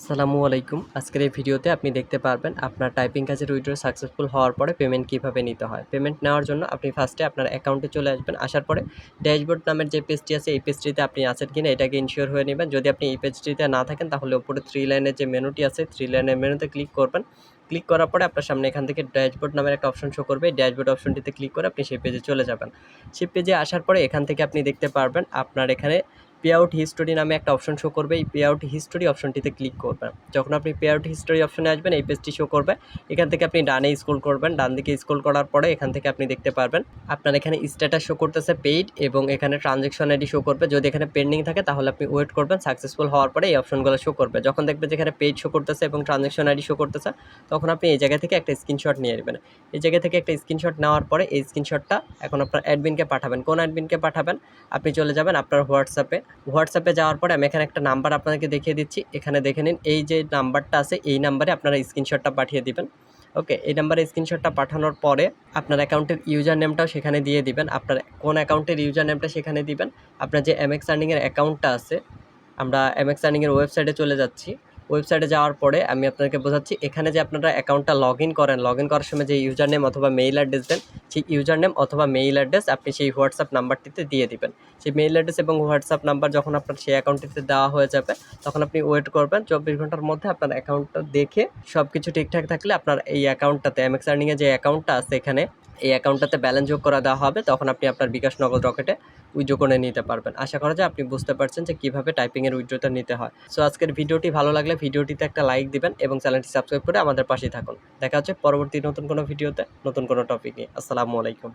আসসালামু আলাইকুম। আজকের এই ভিডিওতে আপনি দেখতে পারবেন আপনার টাইপিং কাজের উইড্রো সাকসেসফুল হওয়ার পরে পেমেন্ট কীভাবে নিতে হয়। পেমেন্ট নেওয়ার জন্য আপনি ফার্স্টে আপনার অ্যাকাউন্টে চলে আসবেন। আসার পরে ড্যাশবোর্ড নামের যে পেজটি আছে, এই পেজটিতে আপনি আছেন কিনা এটাকে ইনশিওর হয়ে নেবেন। যদি আপনি এই পেজটিতে না থাকেন, তাহলে উপরে থ্রি লাইনের যে মেনুটি আছে থ্রি লাইনের মেনুতে ক্লিক করবেন। ক্লিক করার পরে আপনার সামনে এখান থেকে ড্যাশবোর্ড নামের একটা অপশন শো করবে। এই ড্যাশবোর্ড অপশনটিতে ক্লিক করে আপনি সেই পেজে চলে যাবেন। সেই পেজে আসার পরে এখান থেকে আপনি দেখতে পারবেন আপনার এখানে পে আউট হিস্টোরি নামে একটা অপশন শো করবে। এই পে আউট হিস্টোরি অপশনটিতে ক্লিক করবেন। যখন আপনি পে আউট হিস্টোরি অপশনে আসবেন, এই পেজটি শো করবে। এখান থেকে আপনি ডানে স্ক্রল করবেন। ডান দিকে স্ক্রল করার পরে এখান থেকে আপনি দেখতে পারবেন, আপনার এখানে স্ট্যাটাস শো করতেছে পেইড এবং এখানে ট্রানজেকশন আইডি শো করবে। যদি এখানে পেন্ডিং থাকে, তাহলে আপনি ওয়েট করবেন। সাকসেসফুল হওয়ার পরে এই অপশনগুলো শো করবে। যখন দেখবেন যেখানে পেইড শো করতেছে এবং ট্রানজেকশন আইডি শো করতেছে, তখন আপনি এই জায়গা থেকে একটা স্ক্রিনশট নিয়ে নেবেন। এই জায়গা থেকে একটা স্ক্রিনশট নেওয়ার পরে এই স্ক্রিনশটটা এখন আপনার অ্যাডমিনকে পাঠাবেন। কোন অ্যাডমিনকে পাঠাবেন? আপনি চলে যাবেন আপনার হোয়াটসঅ্যাপে হোয়াটসঅ্যাপে যাওয়ার পরে আমি এখানে একটা নাম্বার আপনাকে দেখিয়ে দিচ্ছি। এখানে দেখে নিন, এই যে নাম্বারটা আছে, এই নাম্বারে আপনারা স্ক্রিনশটটা পাঠিয়ে দিবেন। ওকে, এই নাম্বারে স্ক্রিনশটটা পাঠানোর পরে আপনার অ্যাকাউন্টের ইউজার নেমটাও সেখানে দিয়ে দিবেন। আপনার কোন অ্যাকাউন্টের ইউজার নেমটা সেখানে দিবেন। আপনার যে এমএক্স আর্নিংয়ের অ্যাকাউন্টটা আছে, আমরা এমএক্স আর্নিংয়ের ওয়েবসাইটে চলে যাচ্ছি। ওয়েবসাইটে যাওয়ার পরে আমি আপনাকে বোঝাচ্ছি, এখানে যে আপনারা অ্যাকাউন্টটা লগ ইন করেন লগ ইন করার সময় যে ইউজার নেম অথবা মেইল অ্যাড্রেস দেন সেই ইউজার নেম অথবা মেইল অ্যাড্রেস আপনি সেই হোয়াটসঅ্যাপ নাম্বারটিতে দিয়ে দিবেন। সেই মেইল অ্যাড্রেস এবং হোয়াটসঅ্যাপ নাম্বার যখন আপনার সেই অ্যাকাউন্টটিতে দেওয়া হয়ে যাবে, তখন আপনি ওয়েট করবেন চব্বিশ ঘণ্টার মধ্যে আপনার অ্যাকাউন্টটা দেখে সব কিছু ঠিকঠাক থাকলে আপনার এই অ্যাকাউন্টটাতে এমএক্স আর্নিংয়ে যে অ্যাকাউন্টটা আছে এখানে এই অ্যাকাউন্টটাতে ব্যালেন্স যোগ করা দেওয়া হবে, তখন আপনি আপনার বিকাশ নগদ রকেটে উইড্রো করে নিতে পারবেন। আশা করা যায় আপনি বুঝতে পারছেন যে কীভাবে টাইপিংয়ের উইড্রোটা নিতে হয়। সো আজকের ভিডিওটি ভালো লাগলে ভিডিওটিতে একটা লাইক দিবেন এবং চ্যানেলটি সাবস্ক্রাইব করে আমাদের পাশেই থাকুন। দেখা হচ্ছে পরবর্তী নতুন কোনো ভিডিওতে, নতুন কোনো টপিক নিয়ে। আসসালামু আলাইকুম।